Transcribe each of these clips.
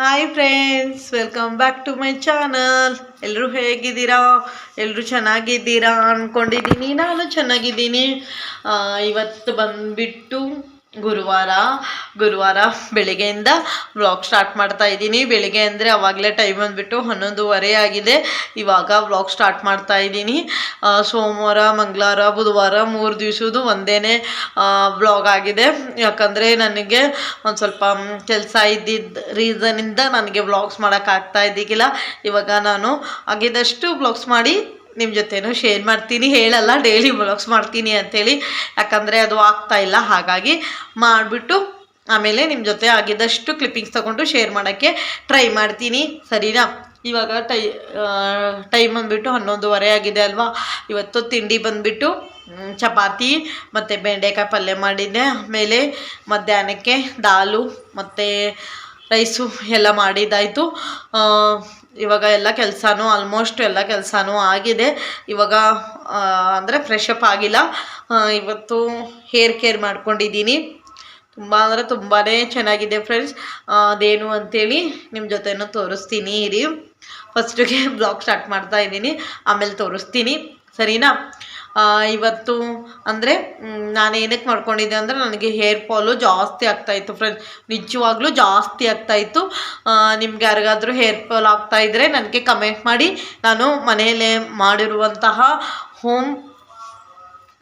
Hi friends welcome back to my channel ಎಲ್ಲರೂ ಹೇಗಿದ್ದೀರಾ? ಎಲ್ಲರೂ ಚೆನ್ನಾಗಿದ್ದೀರಾ ಅಂದ್ಕೊಂಡಿದ್ದೀನಿ ನಾನು ಚೆನ್ನಾಗಿದ್ದೀನಿ. ಇವತ್ತು ಬಂದುಬಿಟ್ಟು ಗುರುವಾರ ಗುರುವಾರ ಬೆಳಿಗ್ಗೆಯಿಂದ ವ್ಲಾಗ್ ಸ್ಟಾರ್ಟ್ ಮಾಡ್ತಾ ಇದ್ದೀನಿ. ಬೆಳಿಗ್ಗೆ ಅಂದರೆ ಅವಾಗಲೇ ಟೈಮ್ ಬಂದುಬಿಟ್ಟು ಹನ್ನೊಂದುವರೆ ಆಗಿದೆ. ಇವಾಗ ವ್ಲಾಗ್ ಸ್ಟಾರ್ಟ್ ಮಾಡ್ತಾ ಇದ್ದೀನಿ. ಸೋಮವಾರ, ಮಂಗಳವಾರ, ಬುಧವಾರ ಮೂರು ದಿವಸದ್ದು ಒಂದೇ ವ್ಲಾಗ್ ಆಗಿದೆ. ಯಾಕಂದರೆ ನನಗೆ ಒಂದು ಸ್ವಲ್ಪ ಕೆಲಸ ಇದ್ದಿದ್ದ ರೀಸನಿಂದ ನನಗೆ ವ್ಲಾಗ್ಸ್ ಮಾಡೋಕ್ಕಾಗ್ತಾ ಇದ್ದಿಗಿಲ್ಲ ಇವಾಗ ನಾನು ಆಗಿದ್ದಷ್ಟು ವ್ಲಾಗ್ಸ್ ಮಾಡಿ ನಿಮ್ಮ ಜೊತೆನೂ ಶೇರ್ ಮಾಡ್ತೀನಿ, ಹೇಳಲ್ಲ ಡೈಲಿ ಬ್ಲಾಗ್ಸ್ ಮಾಡ್ತೀನಿ ಅಂಥೇಳಿ ಯಾಕಂದರೆ ಅದು ಆಗ್ತಾ ಇಲ್ಲ, ಹಾಗಾಗಿ ಮಾಡಿಬಿಟ್ಟು ಆಮೇಲೆ ನಿಮ್ಮ ಜೊತೆ ಆಗಿದ್ದಷ್ಟು ಕ್ಲಿಪ್ಪಿಂಗ್ಸ್ ತೊಗೊಂಡು ಶೇರ್ ಮಾಡೋಕ್ಕೆ ಟ್ರೈ ಮಾಡ್ತೀನಿ, ಸರಿನಾ? ಇವಾಗ ಟೈ ಟೈಮ್ ಬಂದುಬಿಟ್ಟು ಹನ್ನೊಂದುವರೆ ಆಗಿದೆ ಅಲ್ವಾ? ಇವತ್ತು ತಿಂಡಿ ಬಂದುಬಿಟ್ಟು ಚಪಾತಿ, ಮತ್ತು ಬೆಂಡೆಕಾಯಿ ಪಲ್ಯ ಮಾಡಿದ್ದೆ. ಆಮೇಲೆ ಮಧ್ಯಾಹ್ನಕ್ಕೆ ದಾಲು, ಮತ್ತು ರೈಸು ಎಲ್ಲ ಮಾಡಿದ್ದಾಯಿತು. ಇವಾಗ ಎಲ್ಲ ಕೆಲಸನೂ ಆಲ್ಮೋಸ್ಟ್ ಎಲ್ಲ ಕೆಲಸನೂ ಆಗಿದೆ. ಇವಾಗ ಅಂದರೆ ಫ್ರೆಶ್ ಅಪ್ ಆಗಿಲ್ಲ. ಇವತ್ತು ಹೇರ್ ಕೇರ್ ಮಾಡ್ಕೊಂಡಿದ್ದೀನಿ. ತುಂಬ, ಅಂದರೆ ತುಂಬಾ ಚೆನ್ನಾಗಿದೆ ಫ್ರೆಂಡ್ಸ್ ಅದೇನು ಅಂಥೇಳಿ ನಿಮ್ಮ ಜೊತೆನೂ ತೋರಿಸ್ತೀನಿ, ಇರಿ. ಫಸ್ಟಿಗೆ ಬ್ಲಾಗ್ ಸ್ಟಾರ್ಟ್ ಮಾಡ್ತಾ ಇದ್ದೀನಿ. ಆಮೇಲೆ ತೋರಿಸ್ತೀನಿ. ಸರಿನಾ? ಇವತ್ತು ಅಂದರೆ ನಾನು ಏನಕ್ಕೆ ಮಾಡ್ಕೊಂಡಿದ್ದೆ ಅಂದರೆ ನನಗೆ ಹೇರ್ ಫಾಲು ಜಾಸ್ತಿ ಆಗ್ತಾಯಿತ್ತು ಫ್ರೆಂಡ್ಸ್ ನಿಜವಾಗ್ಲೂ ಜಾಸ್ತಿ ಆಗ್ತಾಯಿತ್ತು ನಿಮ್ಗೆ ಯಾರಿಗಾದರೂ ಹೇರ್ ಫಾಲ್ ಆಗ್ತಾಯಿದ್ರೆ ನನಗೆ ಕಮೆಂಟ್ ಮಾಡಿ. ನಾನು ಮನೆಯಲ್ಲೇ ಮಾಡಿರುವಂತಹ ಹೋಮ್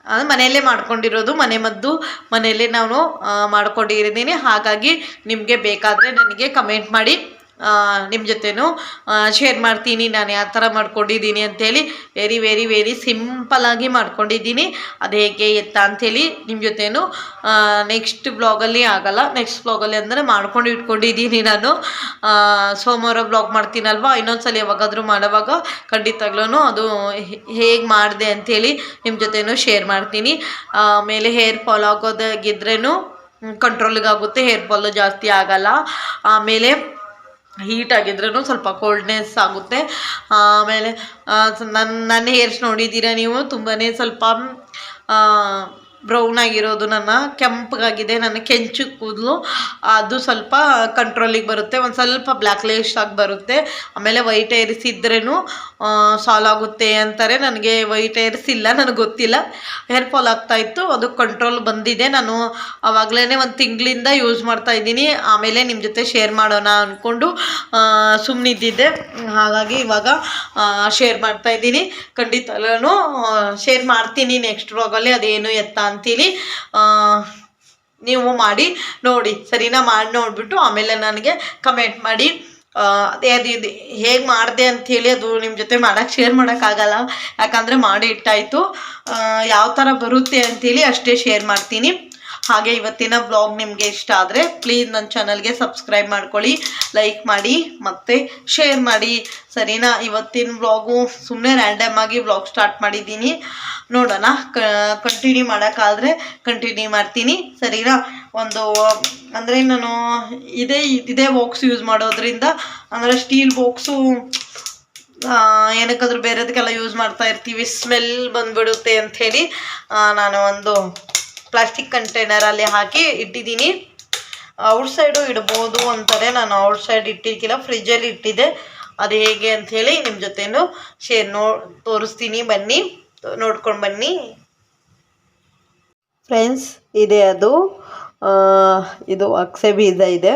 ಅದು ಮನೆಯಲ್ಲೇ ಮಾಡ್ಕೊಂಡಿರೋದು ಮನೆ ಮದ್ದು ಮನೆಯಲ್ಲೇ ನಾನು ಮಾಡ್ಕೊಂಡಿರಿದ್ದೀನಿ. ಹಾಗಾಗಿ ನಿಮಗೆ ಬೇಕಾದರೆ ನನಗೆ ಕಮೆಂಟ್ ಮಾಡಿ. ನಿಮ್ಮ ಜೊತೆನೂ ಶೇರ್ ಮಾಡ್ತೀನಿ, ನಾನು ಯಾವ ಥರ ಮಾಡ್ಕೊಂಡಿದ್ದೀನಿ ಅಂಥೇಳಿ ವೆರಿ ವೆರಿ ವೆರಿ ಸಿಂಪಲಾಗಿ ಮಾಡ್ಕೊಂಡಿದ್ದೀನಿ. ಅದು ಹೇಗೆ ಎತ್ತ ಅಂಥೇಳಿ ನಿಮ್ಮ ಜೊತೆನೂ ನೆಕ್ಸ್ಟ್ ಬ್ಲಾಗಲ್ಲಿ ಆಗಲ್ಲ. ನೆಕ್ಸ್ಟ್ ಬ್ಲಾಗಲ್ಲಿ ಅಂದರೆ ಮಾಡ್ಕೊಂಡು ಇಟ್ಕೊಂಡಿದ್ದೀನಿ ನಾನು. ಸೋಮವಾರ ಬ್ಲಾಗ್ ಮಾಡ್ತೀನಲ್ವಾ? ಇನ್ನೊಂದ್ಸಲ ಯಾವಾಗಾದರೂ ಮಾಡೋವಾಗ ಖಂಡಿತಗ್ಲೂ ಅದು ಹೇಗೆ ಮಾಡಿದೆ ಅಂಥೇಳಿ ನಿಮ್ಮ ಜೊತೆನೂ ಶೇರ್ ಮಾಡ್ತೀನಿ. ಆಮೇಲೆ ಹೇರ್ ಫಾಲ್ ಆಗೋದಾಗಿದ್ರೂ ಕಂಟ್ರೋಲಿಗಾಗುತ್ತೆ ಹೇರ್ ಫಾಲು ಜಾಸ್ತಿ ಆಗಲ್ಲ. ಆಮೇಲೆ ಹೀಟ್ ಆಗಿದ್ರೂ ಸ್ವಲ್ಪ ಕೋಲ್ಡ್ನೆಸ್ ಆಗುತ್ತೆ. ಆಮೇಲೆ ನನ್ನ ನನ್ನ ಹೇರ್ಸ್ ನೋಡಿದ್ದೀರಾ ನೀವು? ತುಂಬಾ ಸ್ವಲ್ಪ ಬ್ರೌನ್ ಆಗಿರೋದು ನನ್ನ ಕೆಂಪಗಾಗಿದೆ ನನ್ನ ಕೆಂಚು ಕೂದಲು, ಅದು ಸ್ವಲ್ಪ ಕಂಟ್ರೋಲಿಗೆ ಬರುತ್ತೆ, ಒಂದು ಸ್ವಲ್ಪ ಬ್ಲ್ಯಾಕ್ ಲೇಶ್ ಆಗಿ ಬರುತ್ತೆ. ಆಮೇಲೆ ವೈಟ್ ಏರ್ಸ್ ಇದ್ರೂ ಸಾಲ್ ಆಗುತ್ತೆ ಅಂತಾರೆ. ನನಗೆ ವೈಟ್ ಏರ್ಸ್ ಇಲ್ಲ, ನನಗೆ ಗೊತ್ತಿಲ್ಲ. ಹೇರ್ ಫಾಲ್ ಆಗ್ತಾಯಿತ್ತು ಅದು ಕಂಟ್ರೋಲ್ ಬಂದಿದೆ. ನಾನು ಆವಾಗಲೇ ಒಂದು ತಿಂಗಳಿಂದ ಯೂಸ್ ಮಾಡ್ತಾ ಇದ್ದೀನಿ. ಆಮೇಲೆ ನಿಮ್ಮ ಜೊತೆ ಶೇರ್ ಮಾಡೋಣ ಅಂದ್ಕೊಂಡು ಸುಮ್ಮನಿದ್ದಿದ್ದೆ ಹಾಗಾಗಿ ಇವಾಗ ಶೇರ್ ಮಾಡ್ತಾ ಇದ್ದೀನಿ. ಖಂಡಿತಲೂ ಶೇರ್ ಮಾಡ್ತೀನಿ ನೆಕ್ಸ್ಟ್ ವ್ಲಾಗಲ್ಲಿ ಅದೇನು ಎತ್ತ ಅಂತೀನಿ ಆ, ನೀವು ಮಾಡಿ ನೋಡಿ ಸರಿನಾ ಮಾಡಿ ನೋಡಿಬಿಟ್ಟು ಆಮೇಲೆ ನನಗೆ ಕಮೆಂಟ್ ಮಾಡಿ. ಅದೇ ಅದು ಇದು ಹೇಗೆ ಮಾಡಿದೆ ಅಂಥೇಳಿ ಅದು ನಿಮ್ಮ ಜೊತೆ ಮಾಡೋಕ್ಕೆ ಶೇರ್ ಮಾಡೋಕ್ಕಾಗಲ್ಲ ಯಾಕಂದರೆ ಮಾಡಿ ಇಟ್ಟಾಯಿತು. ಯಾವ ಥರ ಬರುತ್ತೆ ಅಂಥೇಳಿ ಅಷ್ಟೇ ಶೇರ್ ಮಾಡ್ತೀನಿ. ಹಾಗೆ ಇವತ್ತಿನ ಬ್ಲಾಗ್ ನಿಮಗೆ ಇಷ್ಟ ಆದರೆ ಪ್ಲೀಸ್ ನನ್ನ ಚಾನಲ್ಗೆ ಸಬ್ಸ್ಕ್ರೈಬ್ ಮಾಡ್ಕೊಳ್ಳಿ ಲೈಕ್ ಮಾಡಿ, ಮತ್ತು ಶೇರ್ ಮಾಡಿ. ಸರಿನಾ? ಇವತ್ತಿನ ಬ್ಲಾಗು ಸುಮ್ಮನೆ ರ್ಯಾಂಡಮ್ ಆಗಿ ಬ್ಲಾಗ್ ಸ್ಟಾರ್ಟ್ ಮಾಡಿದ್ದೀನಿ. ನೋಡೋಣ ಕಂಟಿನ್ಯೂ ಮಾಡೋಕ್ಕಾದರೆ ಕಂಟಿನ್ಯೂ ಮಾಡ್ತೀನಿ. ಸರಿನಾ? ಒಂದು, ಅಂದರೆ ನಾನು ಇದೇ ಇದೇ ಬಾಕ್ಸ್ ಯೂಸ್ ಮಾಡೋದ್ರಿಂದ, ಅಂದರೆ ಸ್ಟೀಲ್ ಬಾಕ್ಸು ಏನಕ್ಕಾದ್ರೂ ಬೇರೆದಕ್ಕೆಲ್ಲ ಯೂಸ್ ಮಾಡ್ತಾ ಇರ್ತೀವಿ. ಸ್ಮೆಲ್ ಬಂದ್ಬಿಡುತ್ತೆ ಅಂಥೇಳಿ ನಾನು ಒಂದು ಪ್ಲಾಸ್ಟಿಕ್ ಕಂಟೈನರಲ್ಲಿ ಹಾಕಿ ಇಟ್ಟಿದ್ದೀನಿ. ಔಟ್ ಸೈಡು ಇಡ್ಬೋದು ಅಂತಾರೆ. ನಾನು ಔಟ್ ಸೈಡ್ ಫ್ರಿಜ್ ಫ್ರಿಜ್ಜಲ್ಲಿ ಇಟ್ಟಿದ್ದೆ. ಅದು ಹೇಗೆ ಅಂಥೇಳಿ ನಿಮ್ಮ ಜೊತೆನೂ ಶೇರ್ ನೋ, ತೋರಿಸ್ತೀನಿ. ಬನ್ನಿ, ನೋಡ್ಕೊಂಡು ಬನ್ನಿ. ಫ್ರೆಂಡ್ಸ್, ಇದೆ ಅದು. ಇದು ಅಕ್ಸೆ ಬೀಜ ಇದೆ.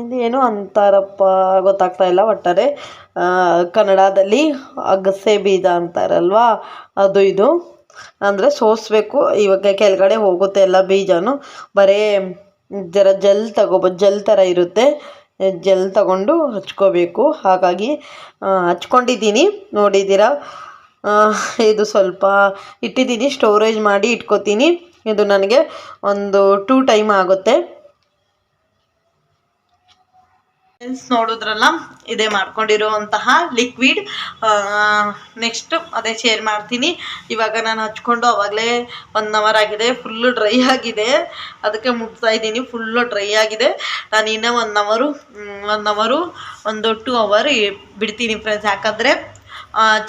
ಇದೇನು ಅಂತಾರಪ್ಪ, ಗೊತ್ತಾಗ್ತಾ ಇಲ್ಲ ಒಟ್ಟಾರೆ. ಕನ್ನಡದಲ್ಲಿ ಅಗಸೆ ಬೀಜ ಅಂತಾರಲ್ವಾ? ಅದು ಇದು. ಅಂದರೆ ಸೋಸಬೇಕು. ಇವಾಗ ಕೆಳಗಡೆ ಹೋಗುತ್ತೆ ಎಲ್ಲ ಬೀಜನೂ. ಬರೀ ಜರ ಜೆಲ್ ತಗೋಬೋದು ಜೆಲ್ ಥರ ಇರುತ್ತೆ. ಜೆಲ್ ತಗೊಂಡು ಹಚ್ಕೋಬೇಕು. ಹಾಗಾಗಿ ಹಚ್ಕೊಂಡಿದ್ದೀನಿ. ನೋಡಿದ್ದೀರಾ? ಇದು ಸ್ವಲ್ಪ ಇಟ್ಟಿದ್ದೀನಿ ಸ್ಟೋರೇಜ್ ಮಾಡಿ ಇಟ್ಕೋತೀನಿ. ಇದು ನನಗೆ ಒಂದು ಟೂ ಟೈಮ್ ಆಗುತ್ತೆ ಫ್ರೆಂಡ್ಸ್ ನೋಡಿದ್ರಲ್ಲ, ಇದೇ ಮಾಡ್ಕೊಂಡಿರುವಂತಹ ಲಿಕ್ವಿಡ್ ನೆಕ್ಸ್ಟ್ ಅದೇ ಶೇರ್ ಮಾಡ್ತೀನಿ. ಇವಾಗ ನಾನು ಹಚ್ಕೊಂಡು ಅವಾಗಲೇ ಒನ್ ಅವರ್ ಆಗಿದೆ ಫುಲ್ಲು ಡ್ರೈ ಆಗಿದೆ. ಅದಕ್ಕೆ ಮುಟ್ತಾ ಇದ್ದೀನಿ ಫುಲ್ಲು ಡ್ರೈ ಆಗಿದೆ. ನಾನು ಇನ್ನೂ ಒನ್ ಅವರು ಒನ್ ಅವರು ಒಂದು ಟೂ ಅವರ್ ಬಿಡ್ತೀನಿ ಫ್ರೆಂಡ್ಸ್ ಯಾಕಂದರೆ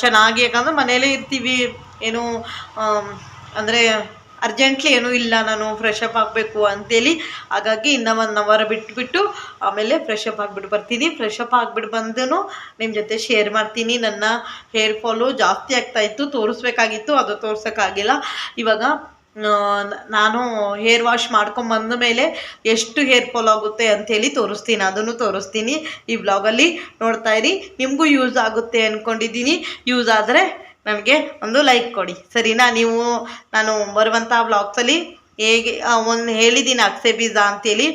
ಚೆನ್ನಾಗಿ ಯಾಕಂದರೆ ಮನೇಲೇ ಇರ್ತೀವಿ. ಏನು ಅಂದರೆ ಅರ್ಜೆಂಟ್ಲಿ ಏನೂ ಇಲ್ಲ, ನಾನು ಫ್ರೆಶ್ ಅಪ್ ಆಗಬೇಕು ಅಂತೇಳಿ ಹಾಗಾಗಿ ಇನ್ನೂ ಒನ್ ಅವರ್ ಬಿಟ್ಬಿಟ್ಟು ಆಮೇಲೆ ಫ್ರೆಶ್ ಅಪ್ ಆಗಿಬಿಟ್ಟು ಬರ್ತೀನಿ. ಫ್ರೆಶ್ ಅಪ್ ಆಗಿಬಿಟ್ಟು ಬಂದು ನಿಮ್ಮ ಜೊತೆ ಶೇರ್ ಮಾಡ್ತೀನಿ. ನನ್ನ ಹೇರ್ ಫಾಲು ಜಾಸ್ತಿ ಆಗ್ತಾಯಿತ್ತು ತೋರಿಸ್ಬೇಕಾಗಿತ್ತು, ಅದು ತೋರ್ಸೋಕ್ಕಾಗಿಲ್ಲ. ಇವಾಗ ನಾನು ಹೇರ್ ವಾಶ್ ಮಾಡ್ಕೊಂಬಂದ ಮೇಲೆ ಎಷ್ಟು ಹೇರ್ ಫಾಲ್ ಆಗುತ್ತೆ ಅಂಥೇಳಿ ತೋರಿಸ್ತೀನಿ. ಅದನ್ನು ತೋರಿಸ್ತೀನಿ ಈ ಬ್ಲಾಗಲ್ಲಿ ನೋಡ್ತಾ ಇರಿ, ನಿಮಗೂ ಯೂಸ್ ಆಗುತ್ತೆ ಅಂದ್ಕೊಂಡಿದ್ದೀನಿ ಯೂಸ್ ಆದರೆ ನನಗೆ ಒಂದು ಲೈಕ್ ಕೊಡಿ. ಸರಿನಾ? ನೀವು, ನಾನು ಬರುವಂಥ ಬ್ಲಾಗ್ಸಲ್ಲಿ ಹೇಗೆ ಒಂದು ಹೇಳಿದ್ದೀನಿ ಅಕ್ಸೆ ಬೀಜ ಅಂತೇಳಿ.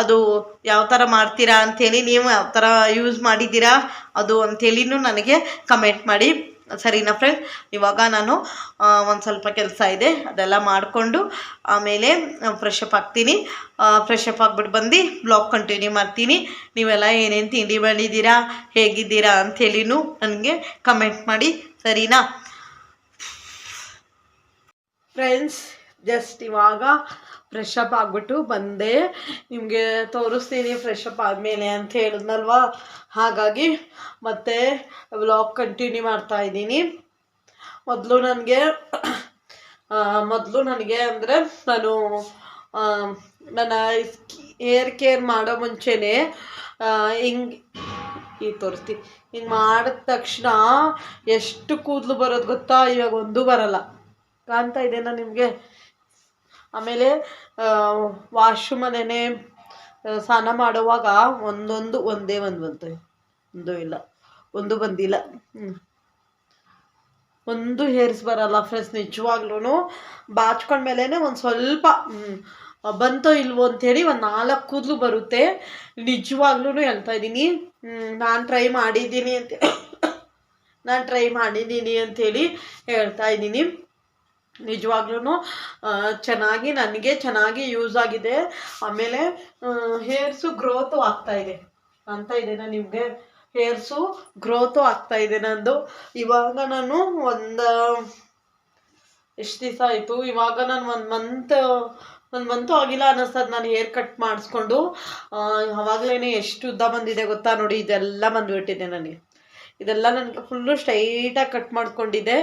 ಅದು ಯಾವ ಥರ ಮಾಡ್ತೀರಾ ಅಂಥೇಳಿ ನೀವು ಯಾವ ಥರ ಯೂಸ್ ಮಾಡಿದ್ದೀರಾ ಅದು ಅಂಥೇಳಿನೂ ನನಗೆ ಕಮೆಂಟ್ ಮಾಡಿ. ಸರಿನಾ ಫ್ರೆಂಡ್ ಇವಾಗ ನಾನು ಒಂದು ಸ್ವಲ್ಪ ಕೆಲಸ ಇದೆ, ಅದೆಲ್ಲ ಮಾಡಿಕೊಂಡು ಆಮೇಲೆ ಫ್ರೆಶ್ ಅಪ್ ಆಗ್ತೀನಿ. ಫ್ರೆಶ್ ಅಪ್ ಆಗ್ಬಿಟ್ಟು ಬಂದು ಬ್ಲಾಗ್ ಕಂಟಿನ್ಯೂ ಮಾಡ್ತೀನಿ. ನೀವೆಲ್ಲ ಏನೇನು ತಿಂಡಿ ಬಂದಿದ್ದೀರಾ ಹೇಗಿದ್ದೀರಾ ಅಂಥೇಳಿನೂ ನನಗೆ ಕಮೆಂಟ್ ಮಾಡಿ. ಸರಿನಾ? ಫ್ರೆಂಡ್ಸ್ ಜಸ್ಟ್ ಇವಾಗ ಫ್ರೆಶ್ ಅಪ್ ಆಗಿಬಿಟ್ಟು ಬಂದೆ. ನಿಮಗೆ ತೋರಿಸ್ತೀನಿ ಫ್ರೆಶ್ ಅಪ್ ಆದಮೇಲೆ ಅಂತ ಹೇಳಿದ್ನಲ್ವಾ? ಹಾಗಾಗಿ ಮತ್ತೆ ವ್ಲಾಗ್ ಕಂಟಿನ್ಯೂ ಮಾಡ್ತಾ ಇದ್ದೀನಿ. ಮೊದಲು ನನಗೆ ಮೊದಲು ನನಗೆ ಅಂದರೆ ನಾನು ನನ್ನ ಹೇರ್ ಕೇರ್ ಮಾಡೋ ಮುಂಚೆನೇ ಹಿಂಗೆ ಈ ತೋರಿಸ್ತೀನಿ. ಹಿಂಗೆ ಮಾಡಿದ ತಕ್ಷಣ ಎಷ್ಟು ಕೂದಲು ಬರೋದು ಗೊತ್ತಾ? ಇವಾಗ ಒಂದೂ ಬರಲ್ಲ. ಕಾಣ್ತಾ ಇದೆಯಾ ನಿಮಗೆ? ಆಮೇಲೆ ವಾಶ್ರೂಮಲ್ಲೇ ಸ್ನಾನ ಮಾಡುವಾಗ ಒಂದೊಂದು, ಒಂದೇ ಒಂದು ಬಂತು. ಒಂದು ಇಲ್ಲ. ಒಂದು ಬಂದಿಲ್ಲ. ಒಂದು ಹೇರ್ಸ್ ಬರಲ್ಲ ಫ್ರೆಂಡ್ಸ್ ನಿಜವಾಗ್ಲೂ ಬಾಚ್ಕೊಂಡ್ಮೇಲೆ ಒಂದು ಸ್ವಲ್ಪ ಬಂತೋ ಇಲ್ವೋ ಅಂಥೇಳಿ ಒಂದು ನಾಲ್ಕು ಕೂದಲು ಬರುತ್ತೆ. ನಿಜವಾಗ್ಲೂ ಹೇಳ್ತಾ ಇದ್ದೀನಿ. ನಾನು ಟ್ರೈ ಮಾಡಿದ್ದೀನಿ ಅಂತ ನಾನು ಟ್ರೈ ಮಾಡಿದ್ದೀನಿ ಅಂಥೇಳಿ ಹೇಳ್ತಾ ಇದ್ದೀನಿ. ನಿಜವಾಗ್ಲೂ ಚೆನ್ನಾಗಿ ನನಗೆ ಚೆನ್ನಾಗಿ ಯೂಸ್ ಆಗಿದೆ. ಆಮೇಲೆ ಹೇರ್ಸು ಗ್ರೋತು ಆಗ್ತಾ ಇದೆ. ಅಂತ ಇದೆನಾ ನಿಮಗೆ? ಹೇರ್ಸು ಗ್ರೋತು ಆಗ್ತಾ ಇದೆ ನಂದು. ಇವಾಗ ನಾನು ಒಂದು, ಎಷ್ಟು ದಿವಸ ಆಯಿತು? ಇವಾಗ ನಾನು ಒಂದು ಮಂತ್ ಒಂದು ಮಂತು ಆಗಿಲ್ಲ ಅನ್ನಿಸ್ತದೆ ನಾನು ಹೇರ್ ಕಟ್ ಮಾಡಿಸ್ಕೊಂಡು ಅವಾಗಲೇ ಎಷ್ಟು ಉದ್ದ ಬಂದಿದೆ ಗೊತ್ತಾ ನೋಡಿ, ಇದೆಲ್ಲ ಬಂದುಬಿಟ್ಟಿದೆ ನನಗೆ. ಇದೆಲ್ಲ ನನಗೆ ಫುಲ್ಲು ಸ್ಟ್ರೈಟಾಗಿ ಕಟ್ ಮಾಡ್ಕೊಂಡಿದ್ದೆ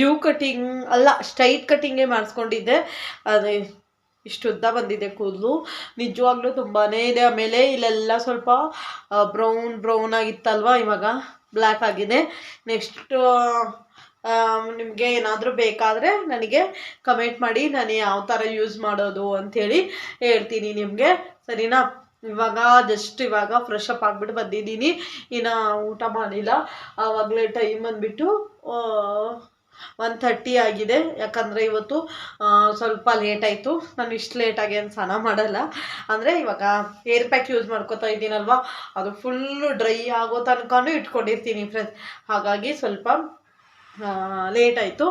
ಯು ಕಟಿಂಗ್ ಅಲ್ಲ ಸ್ಟ್ರೈಟ್ ಕಟಿಂಗೇ ಮಾಡಿಸ್ಕೊಂಡಿದ್ದೆ. ಅದೇ, ಇಷ್ಟು ಉದ್ದ ಬಂದಿದೆ ಕೂದಲು. ನಿಜವಾಗ್ಲೂ ತುಂಬಾ ಇದೆ. ಆಮೇಲೆ ಇಲ್ಲೆಲ್ಲ ಸ್ವಲ್ಪ ಬ್ರೌನ್ ಬ್ರೌನ್ ಆಗಿತ್ತಲ್ವ ಇವಾಗ? ಬ್ಲ್ಯಾಕ್ ಆಗಿದೆ. ನೆಕ್ಸ್ಟು ನಿಮಗೆ ಏನಾದರೂ ಬೇಕಾದರೆ ನನಗೆ ಕಮೆಂಟ್ ಮಾಡಿ, ನಾನು ಯಾವ ಥರ ಯೂಸ್ ಮಾಡೋದು ಅಂಥೇಳಿ ಹೇಳ್ತೀನಿ ನಿಮಗೆ. ಸರಿನಾ? ಇವಾಗ ಜಸ್ಟ್ ಇವಾಗ ಫ್ರೆಶ್ ಅಪ್ ಆಗಿಬಿಟ್ಟು ಬಂದಿದ್ದೀನಿ. ಇನ್ನು ಊಟ ಮಾಡಿಲ್ಲ. ಆವಾಗಲೇ ಟೈಮ್ ಬಂದುಬಿಟ್ಟು ಒನ್ ಥರ್ಟಿ ಆಗಿದೆ. ಯಾಕಂದರೆ ಇವತ್ತು ಸ್ವಲ್ಪ ಲೇಟ್ ಆಯಿತು. ನಾನು ಇಷ್ಟು ಲೇಟಾಗಿ ಏನು ಸ್ನಾನ ಮಾಡಲ್ಲ. ಅಂದರೆ ಇವಾಗ ಏರ್ ಪ್ಯಾಕ್ ಯೂಸ್ ಮಾಡ್ಕೋತಾ ಇದ್ದೀನಲ್ವ? ಅದು ಫುಲ್ಲು ಡ್ರೈ ಆಗೋ ತನಕನೂ ಇಟ್ಕೊಂಡಿರ್ತೀನಿ ಫ್ರೆಂಡ್ಸ್ ಹಾಗಾಗಿ ಸ್ವಲ್ಪ ಲೇಟ್ ಆಯಿತು.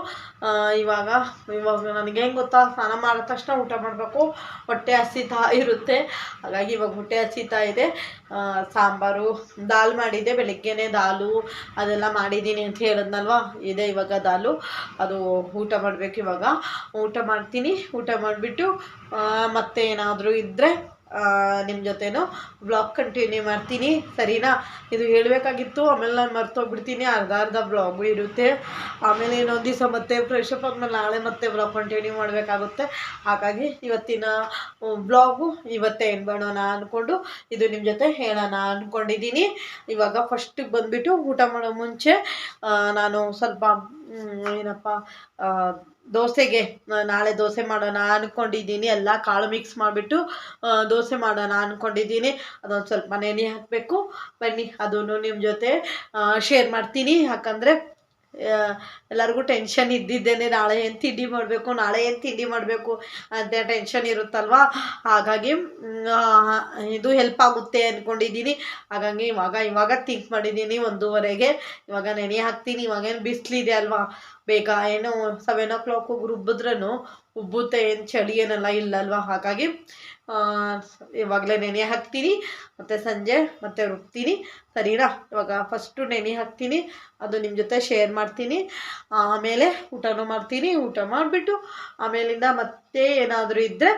ಇವಾಗ ಇವಾಗ ನನಗೆ ಹೆಂಗೆ ಗೊತ್ತಾ, ಸ್ನಾನ ಮಾಡಿದ ತಕ್ಷಣ ಊಟ ಮಾಡಬೇಕು. ಹೊಟ್ಟೆ ಹಸಿತಾ ಇರುತ್ತೆ. ಹಾಗಾಗಿ ಇವಾಗ ಹೊಟ್ಟೆ ಹಸಿತಾ ಇದೆ. ಸಾಂಬಾರು, ದಾಲ್ ಮಾಡಿದ್ದೆ, ಬೆಳಗ್ಗೆನೆ ದಾಲು, ಅದೆಲ್ಲ ಮಾಡಿದ್ದೀನಿ ಅಂತ ಹೇಳಿದ್ನಲ್ವ? ಇದೆ ಇವಾಗ ದಾಲು. ಅದು ಊಟ ಮಾಡಬೇಕು ಇವಾಗ. ಊಟ ಮಾಡ್ತೀನಿ. ಊಟ ಮಾಡಿಬಿಟ್ಟು ಮತ್ತೆ ಏನಾದರೂ ಇದ್ದರೆ ನಿಮ್ಮ ಜೊತೆನೂ ಬ್ಲಾಗ್ ಕಂಟಿನ್ಯೂ ಮಾಡ್ತೀನಿ. ಸರಿನಾ? ಇದು ಹೇಳಬೇಕಾಗಿತ್ತು, ಆಮೇಲೆ ನಾನು ಮರ್ತೋಗ್ಬಿಡ್ತೀನಿ. ಅರ್ಧ ಅರ್ಧ ಬ್ಲಾಗು ಇರುತ್ತೆ. ಆಮೇಲೆ ಇನ್ನೊಂದು ದಿವಸ ಮತ್ತೆ ಫ್ರೆಶ್ ಅಪ್ ಆದ್ಮೇಲೆ ನಾಳೆ ಮತ್ತೆ ಬ್ಲಾಗ್ ಕಂಟಿನ್ಯೂ ಮಾಡಬೇಕಾಗುತ್ತೆ. ಹಾಗಾಗಿ ಇವತ್ತಿನ ಬ್ಲಾಗು ಇವತ್ತೇ ಏನು ಮಾಡೋಣ ಅಂದ್ಕೊಂಡು ಇದು ನಿಮ್ಮ ಜೊತೆ ಹೇಳೋಣ ಅಂದ್ಕೊಂಡಿದ್ದೀನಿ ಇವಾಗ ಫಸ್ಟಿಗೆ ಬಂದುಬಿಟ್ಟು ಊಟ ಮಾಡೋ ಮುಂಚೆ ನಾನು ಸ್ವಲ್ಪ ಏನಪ್ಪ ದೋಸೆಗೆ ನಾಳೆ ದೋಸೆ ಮಾಡೋಣ ಅಂದ್ಕೊಂಡಿದ್ದೀನಿ ಎಲ್ಲ ಕಾಳು ಮಿಕ್ಸ್ ಮಾಡಿಬಿಟ್ಟು ದೋಸೆ ಮಾಡೋಣ ಅಂದ್ಕೊಂಡಿದ್ದೀನಿ ಅದೊಂದು ಸ್ವಲ್ಪ ನೆನೆ ಹಾಕಬೇಕು. ಬನ್ನಿ ಅದನ್ನು ನಿಮ್ಮ ಜೊತೆ ಶೇರ್ ಮಾಡ್ತೀನಿ. ಯಾಕಂದರೆ ಎಲ್ಲರಿಗೂ ಟೆನ್ಷನ್ ಇದ್ದಿದ್ದೇನೆ. ನಾಳೆ ಏನು ತಿಂಡಿ ಮಾಡಬೇಕು, ನಾಳೆ ಏನು ತಿಂಡಿ ಮಾಡಬೇಕು ಅಂತ ಟೆನ್ಷನ್ ಇರುತ್ತಲ್ವ? ಹಾಗಾಗಿ ಇದು ಹೆಲ್ಪ್ ಆಗುತ್ತೆ ಅಂದ್ಕೊಂಡಿದ್ದೀನಿ ಹಾಗಾಗಿ ಇವಾಗ ಇವಾಗ ಥಿಂಕ್ ಮಾಡಿದ್ದೀನಿ ಒಂದೂವರೆಗೆ. ಇವಾಗ ನೆನೆ ಹಾಕ್ತೀನಿ. ಇವಾಗೇನು ಬಿಸಿಲಿದೆ ಅಲ್ವಾ? ಬೇಗ ಏನೋ ಸೆವೆನ್ ಓ ಕ್ಲಾಕ್ ರುಬ್ಬಿದ್ರೂ ಉಬ್ಬುತ್ತೆ, ಏನು ಚಳಿ ಏನೆಲ್ಲ ಇಲ್ಲ ಅಲ್ವಾ ಹಾಗಾಗಿ ಇವಾಗಲೇ ನೆನೆ ಹಾಕ್ತೀನಿ. ಮತ್ತು ಸಂಜೆ ಮತ್ತೆ ರುಬ್ತೀನಿ. ಸರಿನಾ? ಇವಾಗ ಫಸ್ಟು ನೆನೆ ಹಾಕ್ತೀನಿ. ಅದು ನಿಮ್ಮ ಜೊತೆ ಶೇರ್ ಮಾಡ್ತೀನಿ. ಆಮೇಲೆ ಊಟನೂ ಮಾಡ್ತೀನಿ. ಊಟ ಮಾಡಿಬಿಟ್ಟು ಆಮೇಲಿಂದ ಮತ್ತೆ ಏನಾದರೂ ಇದ್ದರೆ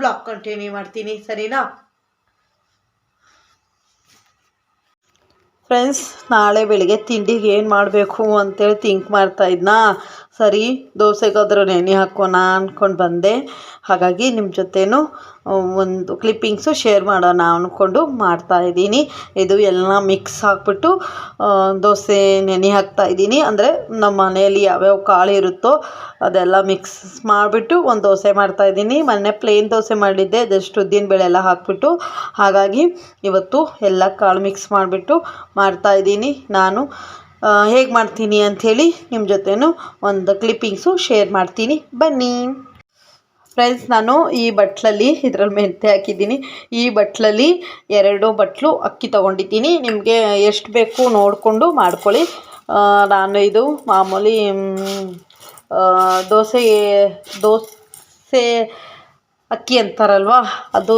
ಬ್ಲಾಗ್ ಕಂಟಿನ್ಯೂ ಮಾಡ್ತೀನಿ. ಸರಿನಾ? ಫ್ರೆಂಡ್ಸ್ ನಾಳೆ ಬೆಳಿಗ್ಗೆ ತಿಂಡಿಗೆ ಏನು ಮಾಡಬೇಕು ಅಂತೇಳಿ ಥಿಂಕ್ ಮಾಡ್ತಾ ಇದ್ನಾ? ಸರಿ, ದೋಸೆಗಾದರೂ ನೆನೆ ಹಾಕೋಣ ಅಂದ್ಕೊಂಡು ಬಂದೆ. ಹಾಗಾಗಿ ನಿಮ್ಮ ಜೊತೆನೂ ಒಂದು ಕ್ಲಿಪ್ಪಿಂಗ್ಸು ಶೇರ್ ಮಾಡೋಣ ಅಂದ್ಕೊಂಡು ಮಾಡ್ತಾಯಿದ್ದೀನಿ ಇದು ಎಲ್ಲ ಮಿಕ್ಸ್ ಹಾಕ್ಬಿಟ್ಟು ದೋಸೆ ನೆನೆ ಹಾಕ್ತಾಯಿದ್ದೀನಿ ಅಂದರೆ ನಮ್ಮ ಮನೆಯಲ್ಲಿ ಯಾವ್ಯಾವ ಕಾಳು ಇರುತ್ತೋ ಅದೆಲ್ಲ ಮಿಕ್ಸ್ ಮಾಡಿಬಿಟ್ಟು ಒಂದು ದೋಸೆ ಮಾಡ್ತಾಯಿದ್ದೀನಿ ಮೊನ್ನೆ ಪ್ಲೇನ್ ದೋಸೆ ಮಾಡಿದ್ದೆ ದಷ್ಟು ಉದ್ದಿನ ಬೇಳೆ ಎಲ್ಲ ಹಾಕ್ಬಿಟ್ಟು. ಹಾಗಾಗಿ ಇವತ್ತು ಎಲ್ಲ ಕಾಳು ಮಿಕ್ಸ್ ಮಾಡಿಬಿಟ್ಟು ಮಾಡ್ತಾಯಿದ್ದೀನಿ ನಾನು. ಹೇಗೆ ಮಾಡ್ತೀನಿ ಅಂಥೇಳಿ ನಿಮ್ಮ ಜೊತೆನೂ ಒಂದು ಕ್ಲಿಪ್ಪಿಂಗ್ಸು ಶೇರ್ ಮಾಡ್ತೀನಿ. ಬನ್ನಿ. ಫ್ರೆಂಡ್ಸ್ ನಾನು ಈ ಬಟ್ಲಲ್ಲಿ ಇದರಲ್ಲಿ ಮೆಂತೆ ಹಾಕಿದ್ದೀನಿ. ಈ ಬಟ್ಲಲ್ಲಿ ಎರಡು ಬಟ್ಲು ಅಕ್ಕಿ ತೊಗೊಂಡಿದ್ದೀನಿ. ನಿಮಗೆ ಎಷ್ಟು ಬೇಕು ನೋಡಿಕೊಂಡು ಮಾಡ್ಕೊಳ್ಳಿ. ನಾನು ಇದು ಮಾಮೂಲಿ ದೋಸೆ ದೋಸೆ ಅಕ್ಕಿ ಅಂತಾರಲ್ವ? ಅದು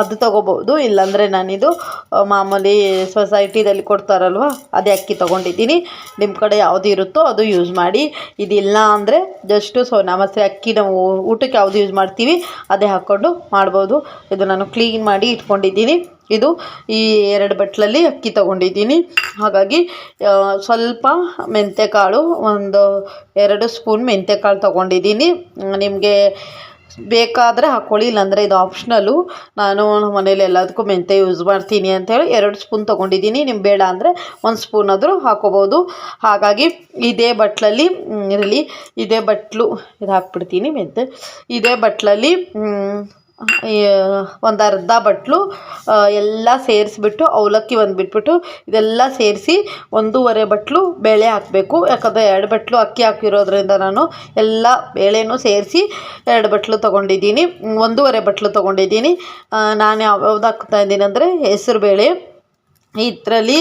ಅದು ತೊಗೋಬೋದು ಇಲ್ಲಾಂದರೆ ನಾನಿದು ಮಾಮೂಲಿ ಸೊಸೈಟಿದಲ್ಲಿ ಕೊಡ್ತಾರಲ್ವ, ಅದೇ ಅಕ್ಕಿ ತೊಗೊಂಡಿದ್ದೀನಿ. ನಿಮ್ಮ ಕಡೆ ಯಾವುದು ಇರುತ್ತೋ ಅದು ಯೂಸ್ ಮಾಡಿ. ಇದಿಲ್ಲ ಅಂದರೆ ಜಸ್ಟು ಸೊ ನಮಸ್ತೆ, ಅಕ್ಕಿ ನಾವು ಊಟಕ್ಕೆ ಯಾವುದು ಯೂಸ್ ಮಾಡ್ತೀವಿ, ಅದೇ ಹಾಕ್ಕೊಂಡು ಮಾಡ್ಬೋದು. ಇದು ನಾನು ಕ್ಲೀನ್ ಮಾಡಿ ಇಟ್ಕೊಂಡಿದ್ದೀನಿ. ಇದು ಈ ಎರಡು ಬಟ್ಲಲ್ಲಿ ಅಕ್ಕಿ ತೊಗೊಂಡಿದ್ದೀನಿ. ಹಾಗಾಗಿ ಸ್ವಲ್ಪ ಮೆಂತ್ಯಕಾಳು ಒಂದು ಎರಡು ಸ್ಪೂನ್ ಮೆಂತ್ಯಕಾಳು ತೊಗೊಂಡಿದ್ದೀನಿ. ನಿಮಗೆ ಬೇಕಾದರೆ ಹಾಕ್ಕೊಳ್ಳಿ ಇಲ್ಲಾಂದರೆ ಇದು ಆಪ್ಷನಲ್ಲು ನಾನು ಮನೇಲಿ ಎಲ್ಲದಕ್ಕೂ ಮೆಂತ್ಯ ಯೂಸ್ ಮಾಡ್ತೀನಿ ಅಂಥೇಳಿ ಎರಡು ಸ್ಪೂನ್ ತೊಗೊಂಡಿದ್ದೀನಿ. ನಿಮ್ಗೆ ಬೇಡ ಅಂದರೆ ಒಂದು ಸ್ಪೂನ್ ಆದರೂ ಹಾಕೋಬೋದು. ಹಾಗಾಗಿ ಇದೇ ಬಟ್ಲಲ್ಲಿ ಇರಲಿ ಇದೇ ಬಟ್ಲು ಇದು ಹಾಕ್ಬಿಡ್ತೀನಿ ಮೆಂತ್ಯ ಇದೇ ಬಟ್ಲಲ್ಲಿ ಒಂದು ಅರ್ಧ ಬಟ್ಲು ಎಲ್ಲ ಸೇರಿಸ್ಬಿಟ್ಟು ಅವಲಕ್ಕಿ ಒಂದು ಬಿಟ್ಬಿಟ್ಟು ಇದೆಲ್ಲ ಸೇರಿಸಿ ಒಂದೂವರೆ ಬಟ್ಲು ಬೇಳೆ ಹಾಕಬೇಕು. ಯಾಕಂದರೆ ಎರಡು ಬಟ್ಲು ಅಕ್ಕಿ ಹಾಕಿರೋದ್ರಿಂದ ನಾನು ಎಲ್ಲ ಬೇಳೆನೂ ಸೇರಿಸಿ ಎರಡು ಬಟ್ಲು ತೊಗೊಂಡಿದ್ದೀನಿ. ಒಂದೂವರೆ ಬಟ್ಲು ತೊಗೊಂಡಿದ್ದೀನಿ. ನಾನು ಯಾವ್ದು ಹಾಕ್ತಾ ಇದ್ದೀನಿ ಅಂದರೆ ಹೆಸ್ರುಬೇಳೆ ಇದರಲ್ಲಿ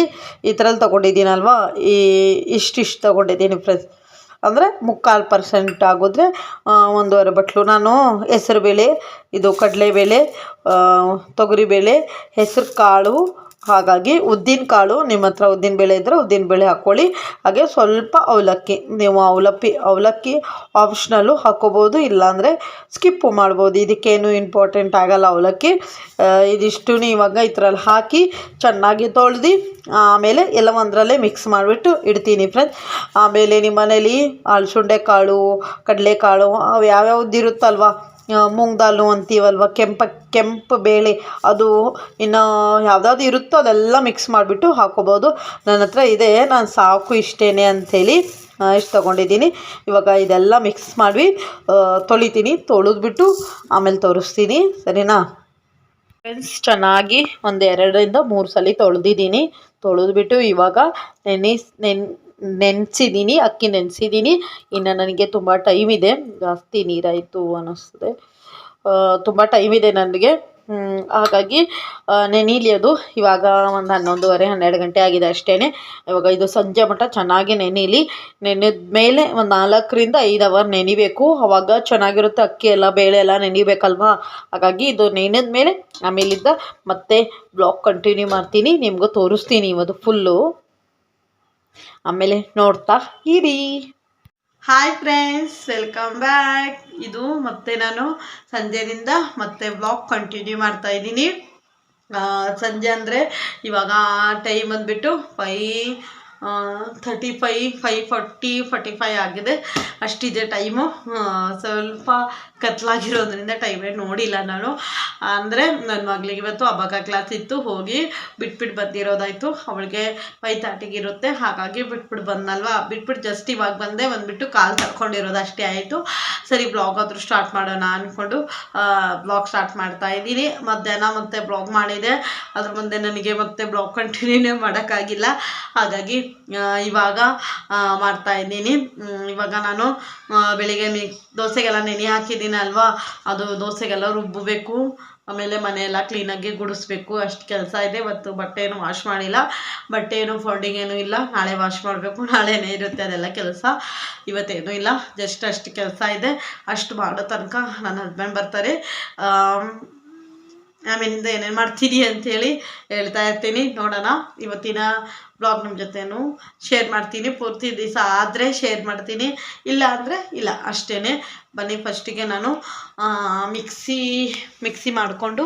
ಇದರಲ್ಲಿ ತೊಗೊಂಡಿದ್ದೀನಲ್ವಾ? ಈ ಇಷ್ಟಿಷ್ಟು ತೊಗೊಂಡಿದ್ದೀನಿ ಫ್ರೆಂಡ್ಸ್ ಅಂದರೆ ಮುಕ್ಕಾಲು ಪರ್ಸೆಂಟ್ ಆಗಿದ್ರೆ ಒಂದೂವರೆ ಬಟ್ಲು. ನಾನು ಹೆಸರುಬೇಳೆ ಇದು ಕಡಲೆಬೇಳೆ ತೊಗರಿಬೇಳೆ ಹೆಸ್ರು ಕಾಳು ಹಾಗಾಗಿ ಉದ್ದಿನ ಕಾಳು, ನಿಮ್ಮ ಹತ್ರ ಉದ್ದಿನ ಬೇಳೆ ಇದ್ದರೆ ಉದ್ದಿನ ಬೇಳೆ ಹಾಕ್ಕೊಳ್ಳಿ. ಹಾಗೆ ಸ್ವಲ್ಪ ಅವಲಕ್ಕಿ, ನೀವು ಅವಲಕ್ಕಿ ಅವಲಕ್ಕಿ ಆಪ್ಷನಲ್ಲು ಹಾಕ್ಕೋಬೋದು. ಇಲ್ಲಾಂದರೆ ಸ್ಕಿಪ್ಪು ಮಾಡ್ಬೋದು. ಇದಕ್ಕೇನು ಇಂಪಾರ್ಟೆಂಟ್ ಆಗಲ್ಲ ಅವಲಕ್ಕಿ. ಇದಿಷ್ಟು ಇವಾಗ ಇದ್ರಲ್ಲಿ ಹಾಕಿ ಚೆನ್ನಾಗಿ ತೊಳೆದು ಆಮೇಲೆ ಎಲ್ಲ ಒಂದರಲ್ಲೇ ಮಿಕ್ಸ್ ಮಾಡಿಬಿಟ್ಟು ಇಡ್ತೀನಿ ಫ್ರೆಂಡ್ಸ್ ಆಮೇಲೆ ನಿಮ್ಮ ಮನೇಲಿ ಹಲ್ಸುಂಡೆ ಕಾಳು, ಕಡಲೆಕಾಳು, ಅವು ಯಾವ್ಯಾವ್ದು ಇರುತ್ತಲ್ವ ಮೂಂಗ್ ದಾಲು ಅಂತೀವಲ್ವ? ಕೆಂಪ, ಕೆಂಪು ಬೇಳೆ, ಅದು ಇನ್ನು ಯಾವುದಾದ್ರು ಇರುತ್ತೋ ಅದೆಲ್ಲ ಮಿಕ್ಸ್ ಮಾಡಿಬಿಟ್ಟು ಹಾಕ್ಕೋಬೋದು ನನ್ನ ಹತ್ರ ಇದೆ, ನಾನು ಸಾಕು ಇಷ್ಟೇನೆ ಅಂಥೇಳಿ ಇಷ್ಟು ತೊಗೊಂಡಿದ್ದೀನಿ. ಇವಾಗ ಇದೆಲ್ಲ ಮಿಕ್ಸ್ ಮಾಡಿ ತೊಳಿತೀನಿ, ತೊಳೆದ್ಬಿಟ್ಟು ಆಮೇಲೆ ತೋರಿಸ್ತೀನಿ, ಸರಿನಾ? ಫ್ರೆಂಡ್ಸ್ ಚೆನ್ನಾಗಿ ಒಂದು ಎರಡರಿಂದ ಮೂರು ಸಲ ತೊಳೆದಿದ್ದೀನಿ. ತೊಳೆದ್ಬಿಟ್ಟು ಇವಾಗ ನೆನ್ ನೆನೆಸಿದ್ದೀನಿ ಅಕ್ಕಿ ನೆನೆಸಿದ್ದೀನಿ ಇನ್ನು ನನಗೆ ತುಂಬ ಟೈಮ್ ಇದೆ. ಜಾಸ್ತಿ ನೀರಾಯಿತು ಅನ್ನಿಸ್ತದೆ ತುಂಬ ಟೈಮ್ ಇದೆ ನನಗೆ. ಹಾಗಾಗಿ ನೆನೀಲಿ ಅದು ಇವಾಗ ಒಂದು ಹನ್ನೊಂದುವರೆ, ಹನ್ನೆರಡು ಗಂಟೆ ಆಗಿದೆ ಅಷ್ಟೇ ಇವಾಗ ಇದು ಸಂಜೆ ಮಟ್ಟ ಚೆನ್ನಾಗಿ ನೆನೀಲಿ. ನೆನೆದ ಮೇಲೆ ಒಂದು ನಾಲ್ಕರಿಂದ ಐದು ಅವರ್ ನೆನಿಬೇಕು. ಅವಾಗ ಚೆನ್ನಾಗಿರುತ್ತೆ ಅಕ್ಕಿ ಎಲ್ಲ, ಬೇಳೆ ಎಲ್ಲ ನೆನಿಬೇಕಲ್ವಾ? ಹಾಗಾಗಿ ಇದು ನೆನೆದ ಮೇಲೆ ಆಮೇಲಿಂದ ಮತ್ತೆ ಬ್ಲಾಗ್ ಕಂಟಿನ್ಯೂ ಮಾಡ್ತೀನಿ. ನಿಮಗೂ ತೋರಿಸ್ತೀನಿ ಇವತ್ತು ಫುಲ್ಲು ಆಮೇಲೆ ನೋಡ್ತಾ ಇರಿ. ಹಾಯ್ ಫ್ರೆಂಡ್ಸ್ ವೆಲ್ಕಮ್ ಬ್ಯಾಕ್ ಇದು ಮತ್ತೆ ನಾನು ಸಂಜೆಯಿಂದ ಮತ್ತೆ ಬ್ಲಾಗ್ ಕಂಟಿನ್ಯೂ ಮಾಡ್ತಾ ಇದ್ದೀನಿ. ಸಂಜೆ ಅಂದರೆ ಇವಾಗ ಟೈಮ್ ಬಂದುಬಿಟ್ಟು five thirty five five forty forty five ಆಗಿದೆ. ಅಷ್ಟಿದೆ ಟೈಮು ಸ್ವಲ್ಪ ಕತ್ಲಾಗಿರೋದ್ರಿಂದ ಟೈಮೇ ನೋಡಿಲ್ಲ ನಾನು. ಅಂದರೆ ನನ್ನ ಮಗಳಿಗೆ ಇವತ್ತು ಅಬಕ ಕ್ಲಾಸ್ ಇತ್ತು, ಹೋಗಿ ಬಿಟ್ಬಿಟ್ಟು ಬಂದಿರೋದಾಯಿತು. ಅವಳಿಗೆ ಫೈ ಇರುತ್ತೆ, ಹಾಗಾಗಿ ಬಿಟ್ಬಿಟ್ಟು ಬಂದಲ್ವಾ ಬಿಟ್ಬಿಟ್ಟು ಜಸ್ಟ್ ಇವಾಗ ಬಂದೆ, ಬಂದುಬಿಟ್ಟು ಕಾಲು ತಕ್ಕೊಂಡಿರೋದು ಅಷ್ಟೇ ಆಯಿತು. ಸರಿ ಬ್ಲಾಗ್ ಆದರೂ ಸ್ಟಾರ್ಟ್ ಮಾಡೋಣ ಅಂದ್ಕೊಂಡು ಬ್ಲಾಗ್ ಸ್ಟಾರ್ಟ್ ಮಾಡ್ತಾ ಇದ್ದೀನಿ. ಮಧ್ಯಾಹ್ನ ಮತ್ತೆ ಬ್ಲಾಗ್ ಮಾಡಿದೆ. ಅದ್ರ ಮುಂದೆ ನನಗೆ ಮತ್ತೆ ಬ್ಲಾಗ್ ಕಂಟಿನ್ಯೂನೇ ಮಾಡೋಕ್ಕಾಗಿಲ್ಲ. ಹಾಗಾಗಿ ಇವಾಗ ಮಾಡ್ತಾ ಇದ್ದೀನಿ. ಇವಾಗ ನಾನು ಬೆಳಿಗ್ಗೆ ದೋಸೆಗೆಲ್ಲ ನೆನೆ ಹಾಕಿದ್ದೀನಿ. ಅಲ್ವಾ? ಅದು ದೋಸೆಗೆಲ್ಲ ರುಬ್ಬಬೇಕು. ಆಮೇಲೆ ಮನೆಯೆಲ್ಲ ಕ್ಲೀನಾಗಿ ಗುಡಿಸ್ಬೇಕು. ಅಷ್ಟು ಕೆಲಸ ಇದೆ. ಇವತ್ತು ಬಟ್ಟೆ ಏನು ವಾಶ್ ಮಾಡಿಲ್ಲ. ಬಟ್ಟೆ ಏನು ಫೋಲ್ಡಿಂಗ್ ಏನೂ ಇಲ್ಲ. ನಾಳೆ ವಾಶ್ ಮಾಡಬೇಕು. ನಾಳೆನೇ ಇರುತ್ತೆ ಅದೆಲ್ಲ ಕೆಲಸ. ಇವತ್ತೇನೂ ಇಲ್ಲ. ಜಸ್ಟ್ ಅಷ್ಟು ಕೆಲಸ ಇದೆ. ಅಷ್ಟು ಮಾಡೋ ತನಕ ನನ್ನ ಹಸ್ಬೆಂಡ್ ಬರ್ತಾರೆ. ಆಮೇಲಿಂದ ಏನೇನು ಮಾಡ್ತೀನಿ ಅಂಥೇಳಿ ಹೇಳ್ತಾ ಇರ್ತೀನಿ. ನೋಡೋಣ. ಇವತ್ತಿನ ಬ್ಲಾಗ್ ನಿಮ್ಮ ಜೊತೆನೂ ಶೇರ್ ಮಾಡ್ತೀನಿ. ಪೂರ್ತಿ ದಿವಸ ಆದರೆ ಶೇರ್ ಮಾಡ್ತೀನಿ. ಇಲ್ಲ ಅಂದರೆ ಇಲ್ಲ ಅಷ್ಟೇ ಬನ್ನಿ ಫಸ್ಟಿಗೆ ನಾನು ಮಿಕ್ಸಿ ಮಿಕ್ಸಿ ಮಾಡಿಕೊಂಡು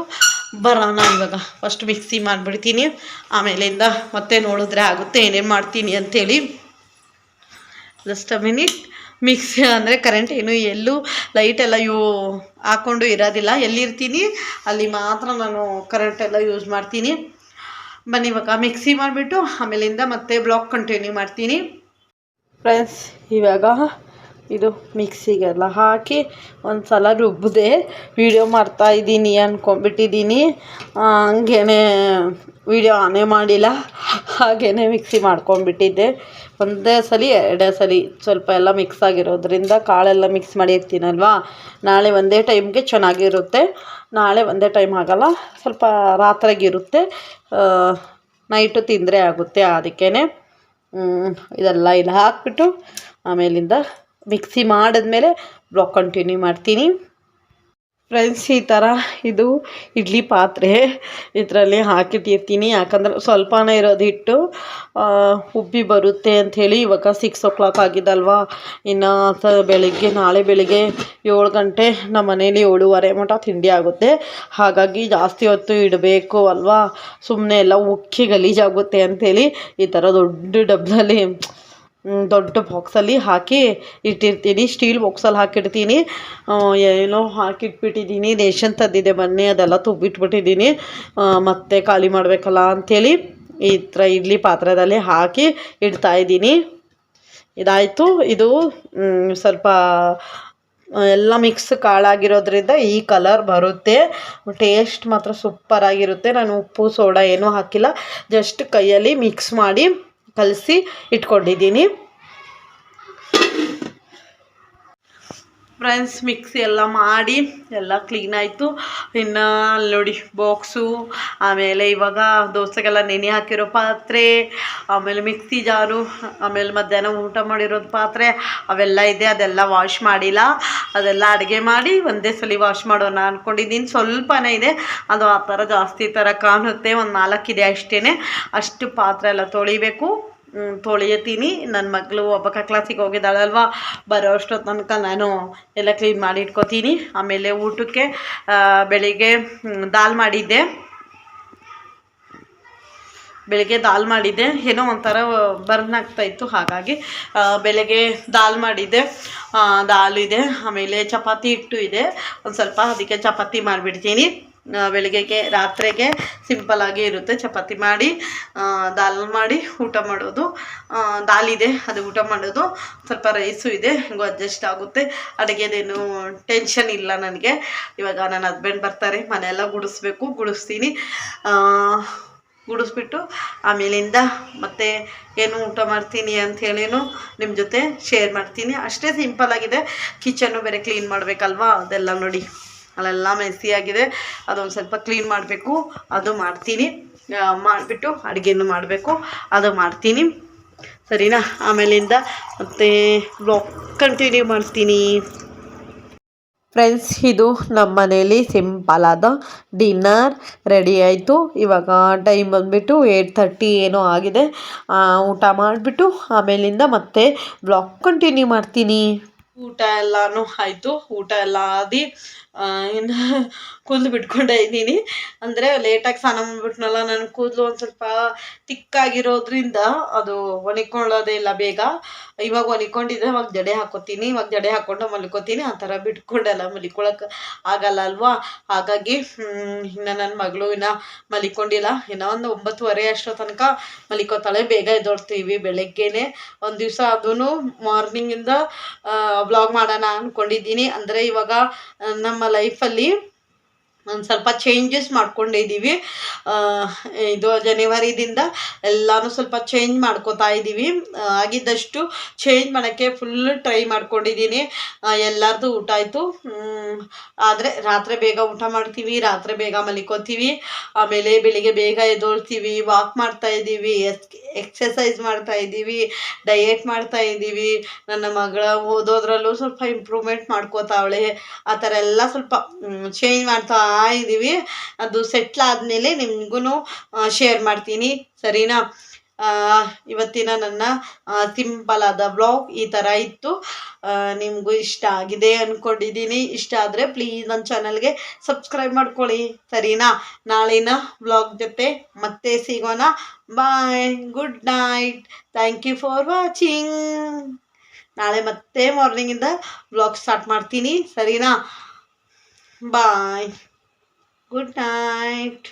ಬರೋಣ ಇವಾಗ. ಫಸ್ಟ್ ಮಿಕ್ಸಿ ಮಾಡಿಬಿಡ್ತೀನಿ. ಆಮೇಲಿಂದ ಮತ್ತೆ ನೋಡಿದ್ರೆ ಆಗುತ್ತೆ ಏನೇನು ಮಾಡ್ತೀನಿ ಅಂಥೇಳಿ ಜಸ್ಟ್ ಅ ಮಿನಿಟ್ ಮಿಕ್ಸಿ ಅಂದರೆ ಕರೆಂಟ್ ಏನು ಎಲ್ಲೂ ಲೈಟ್ ಎಲ್ಲ ಯೂ ಹಾಕ್ಕೊಂಡು ಇರೋದಿಲ್ಲ. ಎಲ್ಲಿರ್ತೀನಿ? ಅಲ್ಲಿ ಮಾತ್ರ ನಾನು ಕರೆಂಟ್ ಎಲ್ಲ ಯೂಸ್ ಮಾಡ್ತೀನಿ. ಬನ್ನಿ ಇವಾಗ ಮಿಕ್ಸಿ ಮಾಡಿಬಿಟ್ಟು ಆಮೇಲಿಂದ ಮತ್ತೆ ಬ್ಲಾಕ್ ಕಂಟಿನ್ಯೂ ಮಾಡ್ತೀನಿ. ಫ್ರೆಂಡ್ಸ್ ಇವಾಗ ಇದು ಮಿಕ್ಸಿಗೆಲ್ಲ ಹಾಕಿ ಒಂದು ಸಲ ರುಬ್ಬಿದೆ ವೀಡಿಯೋ ಮಾಡ್ತಾ ಇದ್ದೀನಿ ಅಂದ್ಕೊಂಬಿಟ್ಟಿದ್ದೀನಿ ಹಂಗೇನೆ ವೀಡಿಯೋ ಆನೇ ಮಾಡಿಲ್ಲ. ಹಾಗೇ ಮಿಕ್ಸಿ ಮಾಡ್ಕೊಂಬಿಟ್ಟಿದ್ದೆ ಒಂದೇ ಸಲ, ಎರಡೇ ಸಲ ಸ್ವಲ್ಪ ಎಲ್ಲ ಮಿಕ್ಸ್ ಆಗಿರೋದ್ರಿಂದ ಕಾಳೆಲ್ಲ ಮಿಕ್ಸ್ ಮಾಡಿರ್ತೀನಲ್ವಾ? ನಾಳೆ ಒಂದೇ ಟೈಮ್ಗೆ ಚೆನ್ನಾಗಿರುತ್ತೆ. ನಾಳೆ ಒಂದೇ ಟೈಮ್ ಆಗೋಲ್ಲ, ಸ್ವಲ್ಪ ರಾತ್ರಿಗಿರುತ್ತೆ ನೈಟು ತಿಂದರೆ ಆಗುತ್ತೆ ಅದಕ್ಕೇ ಇದೆಲ್ಲ ಇಲ್ಲಿ ಹಾಕ್ಬಿಟ್ಟು ಆಮೇಲಿಂದ ಮಿಕ್ಸಿ ಮಾಡಿದ್ಮೇಲೆ ಬ್ಲಾಗ್ ಕಂಟಿನ್ಯೂ ಮಾಡ್ತೀನಿ. ಫ್ರೆಂಡ್ಸ್ ಈ ಥರ ಇದು ಇಡ್ಲಿ ಪಾತ್ರೆ. ಇದರಲ್ಲಿ ಹಾಕಿಟ್ಟಿರ್ತೀನಿ. ಯಾಕಂದ್ರೆ ಸ್ವಲ್ಪನೇ ಇರೋದು ಹಿಟ್ಟು ಉಬ್ಬಿ ಬರುತ್ತೆ ಅಂಥೇಳಿ ಇವಾಗ ಸಿಕ್ಸ್ ಓ ಕ್ಲಾಕ್ ಆಗಿದಲ್ವಾ? ಇನ್ನು ಬೆಳಿಗ್ಗೆ, ನಾಳೆ ಬೆಳಿಗ್ಗೆ ಏಳು ಗಂಟೆ ನಮ್ಮ ಮನೇಲಿ ಏಳುವರೆ ಮಟ ತಿಂಡಿ ಆಗುತ್ತೆ. ಹಾಗಾಗಿ ಜಾಸ್ತಿ ಹೊತ್ತು ಇಡಬೇಕು ಅಲ್ವಾ? ಸುಮ್ಮನೆ ಎಲ್ಲ ಉಕ್ಕಿ ಗಲೀಜಾಗುತ್ತೆ ಅಂಥೇಳಿ ಈ ಥರ ದೊಡ್ಡ ಡಬ್ಬದಲ್ಲಿ ದೊಡ್ಡ ಬಾಕ್ಸಲ್ಲಿ ಹಾಕಿ ಇಟ್ಟಿರ್ತೀನಿ ಸ್ಟೀಲ್ ಬಾಕ್ಸಲ್ಲಿ ಹಾಕಿಡ್ತೀನಿ. ಏನೋ ಹಾಕಿಟ್ಬಿಟ್ಟಿದ್ದೀನಿ, ರೇಷನ್ ತಂದಿದ್ದೆ ಬನ್ನಿ ಅದೆಲ್ಲ ತುಂಬಿಟ್ಬಿಟ್ಟಿದ್ದೀನಿ. ಮತ್ತೆ ಖಾಲಿ ಮಾಡಬೇಕಲ್ಲ ಅಂಥೇಳಿ ಈ ಥರ ಇಡ್ಲಿ ಪಾತ್ರೆದಲ್ಲಿ ಹಾಕಿ ಇಡ್ತಾ ಇದ್ದೀನಿ. ಇದಾಯಿತು, ಇದು ಸ್ವಲ್ಪ ಎಲ್ಲ ಮಿಕ್ಸ್ ಕಾಳಾಗಿರೋದ್ರಿಂದ ಈ ಕಲರ್ ಬರುತ್ತೆ. ಟೇಸ್ಟ್ ಮಾತ್ರ ಸೂಪರಾಗಿರುತ್ತೆ ನಾನು ಉಪ್ಪು, ಸೋಡಾ ಏನೂ ಹಾಕಿಲ್ಲ. ಜಸ್ಟ್ ಕೈಯಲ್ಲಿ ಮಿಕ್ಸ್ ಮಾಡಿ ಕಲಸಿ ಇಟ್ಕೊಂಡಿದ್ದೀನಿ. ಫ್ರೆಂಡ್ಸ್ ಮಿಕ್ಸಿ ಎಲ್ಲ ಮಾಡಿ ಎಲ್ಲ ಕ್ಲೀನ್ ಆಯಿತು. ಇನ್ನು ಅಲ್ಲಿ ನೋಡಿ ಬಾಕ್ಸು ಆಮೇಲೆ ಇವಾಗ ದೋಸೆಗೆಲ್ಲ ನೆನೆ ಹಾಕಿರೋ ಪಾತ್ರೆ, ಆಮೇಲೆ ಮಿಕ್ಸಿ ಜಾರು, ಆಮೇಲೆ ಮಧ್ಯಾಹ್ನ ಊಟ ಮಾಡಿರೋದು ಪಾತ್ರೆ, ಅವೆಲ್ಲ ಇದೆ. ಅದೆಲ್ಲ ವಾಶ್ ಮಾಡಿಲ್ಲ. ಅದೆಲ್ಲ ಅಡುಗೆ ಮಾಡಿ ಒಂದೇ ಸಲ ವಾಶ್ ಮಾಡೋಣ ಅಂದ್ಕೊಂಡಿದ್ದೀನಿ ಸ್ವಲ್ಪನೇ ಇದೆ. ಅದು ಆ ಥರ ಜಾಸ್ತಿ ಥರ ಕಾಣುತ್ತೆ. ಒಂದು ನಾಲ್ಕಿದೆ ಅಷ್ಟೇ ಅಷ್ಟು ಪಾತ್ರೆ ಎಲ್ಲ ತೊಳಿಬೇಕು. ಹ್ಮ್, ತೊಳಿಯತ್ತೀನಿ ನನ್ನ ಮಗಳು ಒಬ್ಬಕ್ಕ ಕ್ಲಾಸಿಗೆ ಹೋಗಿದ್ದಾಳಲ್ವ? ಬರೋ ಅಷ್ಟೊತ್ತು ತನಕ ನಾನು ಎಲ್ಲ ಕ್ಲೀನ್ ಮಾಡಿ ಇಟ್ಕೋತೀನಿ. ಆಮೇಲೆ ಊಟಕ್ಕೆ ಬೆಳಿಗ್ಗೆ ದಾಲ್ ಮಾಡಿದ್ದೆ. ಬೆಳಗ್ಗೆ ದಾಲ್ ಮಾಡಿದ್ದೆ. ಏನೋ ಒಂಥರ ಬರ್ನ್ ಇತ್ತು ಹಾಗಾಗಿ ಬೆಳಗ್ಗೆ ದಾಲ್ ಮಾಡಿದ್ದೆ. ದಾಲ್ ಇದೆ. ಆಮೇಲೆ ಚಪಾತಿ ಹಿಟ್ಟು ಇದೆ. ಒಂದು ಸ್ವಲ್ಪ ಅದಕ್ಕೆ ಚಪಾತಿ ಮಾಡಿಬಿಡ್ತೀನಿ. ಬೆಳಿಗ್ಗೆಗೆ, ರಾತ್ರಿಗೆ ಸಿಂಪಲಾಗಿ ಇರುತ್ತೆ. ಚಪಾತಿ ಮಾಡಿ ದಾಲ್ ಮಾಡಿ ಊಟ ಮಾಡೋದು. ದಾಲಿದೆ ಅದು ಊಟ ಮಾಡೋದು. ಸ್ವಲ್ಪ ರೈಸು ಇದೆ, ಹೆಂಗೋ ಅಡ್ಜಸ್ಟ್ ಆಗುತ್ತೆ. ಅಡುಗೆದೇನು ಟೆನ್ಷನ್ ಇಲ್ಲ ನನಗೆ. ಇವಾಗ ನನ್ನ ಹಸ್ಬೆಂಡ್ ಬರ್ತಾರೆ, ಮನೆಯೆಲ್ಲ ಗುಡಿಸ್ಬೇಕು, ಗುಡಿಸ್ತೀನಿ. ಗುಡಿಸ್ಬಿಟ್ಟು ಆಮೇಲಿಂದ ಮತ್ತೆ ಏನು ಊಟ ಮಾಡ್ತೀನಿ ಅಂಥೇಳಿನೂ ನಿಮ್ಮ ಜೊತೆ ಶೇರ್ ಮಾಡ್ತೀನಿ. ಅಷ್ಟೇ ಸಿಂಪಲ್ ಆಗಿದೆ. ಕಿಚನ್ನು ಬೇರೆ ಕ್ಲೀನ್ ಮಾಡಬೇಕಲ್ವಾ? ಅದೆಲ್ಲ ನೋಡಿ. ಅಲ್ಲೆಲ್ಲ ಆಗಿದೆ. ಅದೊಂದು ಸ್ವಲ್ಪ ಕ್ಲೀನ್ ಮಾಡಬೇಕು. ಅದು ಮಾಡ್ತೀನಿ. ಮಾಡಿಬಿಟ್ಟು ಅಡುಗೆನೂ ಮಾಡಬೇಕು. ಅದು ಮಾಡ್ತೀನಿ. ಸರಿನಾ? ಆಮೇಲಿಂದ ಮತ್ತೆ ಬ್ಲಾಗ್ ಕಂಟಿನ್ಯೂ ಮಾಡ್ತೀನಿ. ಫ್ರೆಂಡ್ಸ್ ಇದು ನಮ್ಮ ಮನೇಲಿ ಸಿಂಪಲ್ ಆದ ಡಿನ್ನರ್ ರೆಡಿ ಆಯಿತು. ಇವಾಗ ಟೈಮ್ ಬಂದುಬಿಟ್ಟು ಏಯ್ಟ್ ಥರ್ಟಿ ಏನೋ ಆಗಿದೆ. ಊಟ ಮಾಡಿಬಿಟ್ಟು ಆಮೇಲಿಂದ ಮತ್ತೆ ಬ್ಲಾಗ್ ಕಂಟಿನ್ಯೂ ಮಾಡ್ತೀನಿ. ಊಟ ಎಲ್ಲನೂ ಆಯಿತು. ಊಟ ಎಲ್ಲ ಆದಿ. ಇನ್ನು ಕೂದಲು ಬಿಟ್ಕೊಂಡೇ ಇದ್ದೀನಿ. ಅಂದರೆ ಲೇಟಾಗಿ ಸ್ನಾನ ಮಾಡ್ಬಿಟ್ನಲ್ಲ ನನ್ನ ಕೂದಲು ಒಂದು ಸ್ವಲ್ಪ ತಿಕ್ಕಾಗಿರೋದ್ರಿಂದ ಅದು ಒಣಕೊಳ್ಳೋದೇ ಇಲ್ಲ ಬೇಗ. ಇವಾಗ ಒಣಕೊಂಡಿದ್ರೆ ಇವಾಗ ಜಡೆ ಹಾಕೋತೀನಿ ಇವಾಗ ಜಡೆ ಹಾಕ್ಕೊಂಡು ಮಲ್ಕೋತೀನಿ ಆ ಥರ ಬಿಟ್ಕೊಂಡೆಲ್ಲ ಮಲಿಕೊಳಕ್ಕೆ ಆಗಲ್ಲ ಅಲ್ವಾ? ಹಾಗಾಗಿ ಇನ್ನು ನನ್ನ ಮಗಳು ಇನ್ನು ಮಲಿಕೊಂಡಿಲ್ಲ. ಇನ್ನೂ ಒಂದು ಒಂಬತ್ತುವರೆ ಅಷ್ಟೋ ತನಕ ಮಲಿಕೋತಾಳೆ. ಬೇಗ ಎದ್ದೋಡ್ತೀವಿ ಬೆಳಗ್ಗೆನೆ. ಒಂದು ದಿವಸ ಅದೂ ಮಾರ್ನಿಂಗಿಂದ ಬ್ಲಾಗ್ ಮಾಡೋಣ ಅಂದ್ಕೊಂಡಿದ್ದೀನಿ ಅಂದರೆ ಇವಾಗ ಆ, ನಮ್ಮ ಲೈಫಲ್ಲಿ ಒಂದು ಸ್ವಲ್ಪ ಚೇಂಜಸ್ ಮಾಡ್ಕೊಂಡಿದ್ದೀವಿ ಇದು ಜನವರಿದಿಂದ ಎಲ್ಲನೂ ಸ್ವಲ್ಪ ಚೇಂಜ್ ಮಾಡ್ಕೋತಾ ಇದ್ದೀವಿ ಆಗಿದ್ದಷ್ಟು ಚೇಂಜ್ ಮಾಡೋಕ್ಕೆ ಫುಲ್ ಟ್ರೈ ಮಾಡ್ಕೊಂಡಿದ್ದೀನಿ ಎಲ್ಲರದು ಊಟ ಆಯಿತು. ಆದರೆ ರಾತ್ರಿ ಬೇಗ ಊಟ ಮಾಡ್ತೀವಿ, ರಾತ್ರಿ ಬೇಗ ಮಲಿಕೋತೀವಿ. ಆಮೇಲೆ ಬೆಳಿಗ್ಗೆ ಬೇಗ ಎದೋಳ್ತೀವಿ ವಾಕ್ ಮಾಡ್ತಾ ಇದ್ದೀವಿ ಎಕ್ಸಸೈಸ್ ಮಾಡ್ತಾ ಇದ್ದೀವಿ ಡಯೆಟ್ ಮಾಡ್ತಾ ಇದ್ದೀವಿ ನನ್ನ ಮಗಳ ಓದೋದ್ರಲ್ಲೂ ಸ್ವಲ್ಪ ಇಂಪ್ರೂವ್ಮೆಂಟ್ ಮಾಡ್ಕೋತಾವಳೆ. ಆ ಥರ ಎಲ್ಲ ಸ್ವಲ್ಪ ಚೇಂಜ್ ಮಾಡ್ತಾ ಇದ್ದೀವಿ. ಅದು ಸೆಟ್ಲ್ ಆದಮೇಲೆ ನಿಮಗೂ ಶೇರ್ ಮಾಡ್ತೀನಿ. ಸರಿನಾ? ಇವತ್ತಿನ ನನ್ನ ಸಿಂಪಲ್ ಆದ ಬ್ಲಾಗ್ ಈ ಥರ ಇತ್ತು. ನಿಮಗೂ ಇಷ್ಟ ಆಗಿದೆ ಅಂದ್ಕೊಂಡಿದ್ದೀನಿ ಇಷ್ಟ ಆದರೆ ಪ್ಲೀಸ್ ನನ್ನ ಚಾನಲ್ಗೆ ಸಬ್ಸ್ಕ್ರೈಬ್ ಮಾಡ್ಕೊಳ್ಳಿ. ಸರಿನಾ? ನಾಳಿನ ಬ್ಲಾಗ್ ಜೊತೆ ಮತ್ತೆ ಸಿಗೋಣ. Bye good night thank you for watching ನಾಳೆ ಮತ್ತೆ ಮಾರ್ನಿಂಗಿಂದ ಬ್ಲಾಗ್ ಸ್ಟಾರ್ಟ್ ಮಾಡ್ತೀನಿ. ಸರಿನಾ? ಬಾಯ್ ಗುಡ್ ನೈಟ್